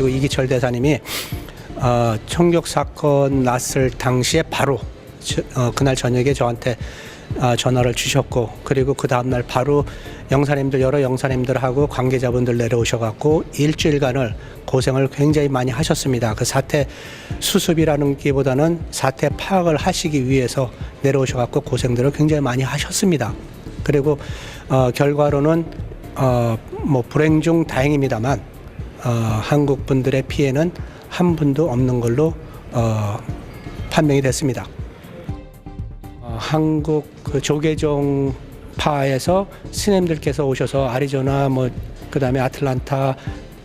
하시고 이기철 대사님이 어, 총격 사건 났을 당시에 바로 저- 어, 그날 저녁에 저한테 어, 전화를 주셨고 그리고 그 다음날 바로 영사님들 여러 영사님들하고 관계자분들 내려오셔갖고 일주일간을 고생을 굉장히 많이 하셨습니다. 그 사태 수습이라는 게보다는 사태 파악을 하시기 위해서 내려오셔갖고 고생들을 굉장히 많이 하셨습니다. 그리고 어, 결과로는 어, 뭐 불행 중 다행입니다만 어, 한국 분들의 피해는 한 분도 없는 걸로 어, 판명이 됐습니다. 어, 한국 그 조계종 파에서 스님들께서 오셔서 아리조나 뭐 그다음에 아틀란타,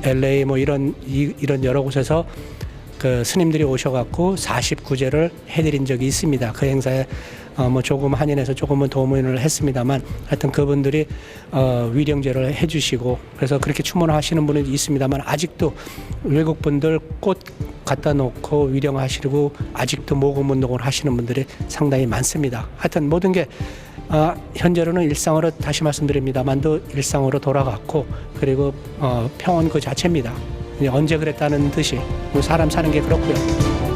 LA 뭐 이런 이, 이런 여러 곳에서 그 스님들이 오셔갖고 49제를 해드린 적이 있습니다. 그 행사에 어, 뭐 조금 한인해서 조금은 도움을 했습니다만 하여튼 그분들이 어, 위령제를 해주시고 그래서 그렇게 추모하시는 분이 있습니다만 아직도 외국 분들 꽃 갖다 놓고 위령하시고 아직도 모금 운동을 하시는 분들이 상당히 많습니다. 하여튼 모든 게 아, 현재로는 일상으로 다시 말씀드립니다만도 일상으로 돌아갔고 그리고 어, 평온 그 자체입니다. 이제 언제 그랬다는 듯이 뭐 사람 사는 게 그렇고요.